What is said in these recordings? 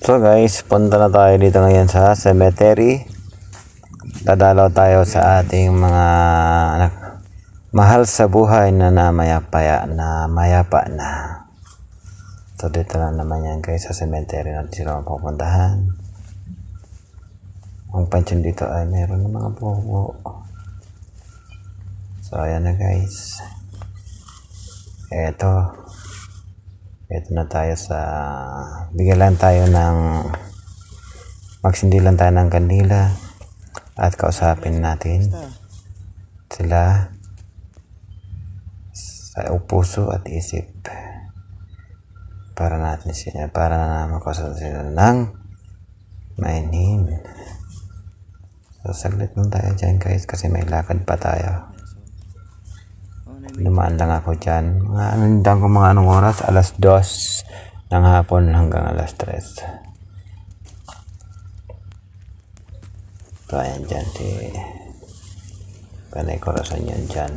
So guys, punta na tayo dito ngayon sa cemetery. Dadalaw tayo sa ating mga anak, mahal sa buhay na namayapaya na mayapa na. So dito na naman yan guys sa cemetery natin sila mapupuntahan. Ang pansyon dito ay meron ng mga buho. So ayan na guys. Eto. Ito na tayo sa bigyan lang tayo ng magsindi lang tayo ng kandila at kausapin natin sila sa puso at isip. Para natin sila para na makausap sila ng mainin so saglit lang tayo dyan guys kasi may lakad pa tayo Dumaan lang ako dyan. Mga lang ko mga anong oras? Alas 2 ng hapon hanggang alas 3. So, ayan dyan si Panay Corazon yan dyan.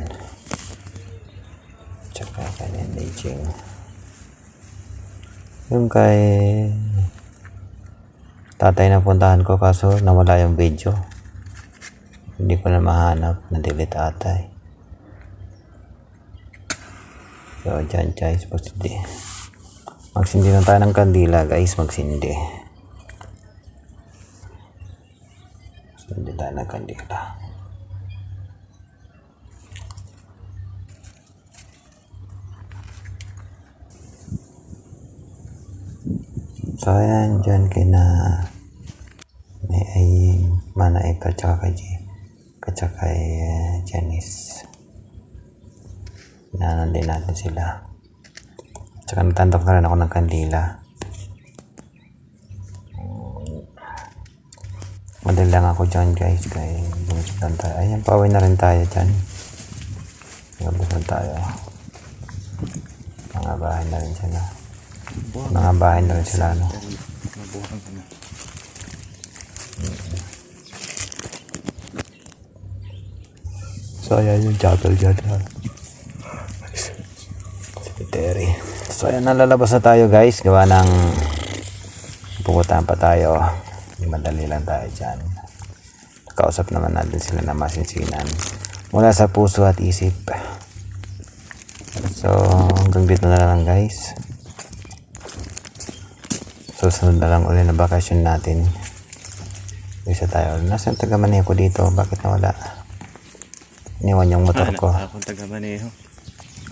Tsaka kanya Beijing. Yung kay tatay na puntahan ko kaso nawala yung video. Hindi ko na mahanap. Na-delete ata So, dyan guys, magsindi. Magsindi na tayo ng kandila guys, magsindi. Magsindi tayo ng kandila. So, ayan, dyan kina may aying mana ito, tsaka kay G, kay Janice. Inaano din natin sila. Tsaka natandok na rin ako ng kandila. Madali lang ako dyan guys. Kaya bumusitan tayo. Ayan, pauwi na rin tayo dyan. Bumusitan tayo. Mga bahay na rin sila. Mga bahay na rin sila. No? Mabuhan ka na. So, ayan yung chapel dyan. Ha? Cemetery. So, ayan, nalalabas na tayo guys. Gawa ng pupuntahan pa tayo. Madali lang tayo dyan. Kausap naman natin sila na masinsinan. Mula sa puso at isip. So, hanggang dito na lang guys. Susunod na lang ulit na bakasyon natin. Isa tayo. Nasaan taga ko dito? Bakit nawala? Iniwan yung motor ko. Akong taga Maneho.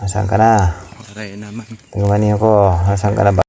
Nasaan ka na? Aray naman. Taga ko. Nasaan ka na ba?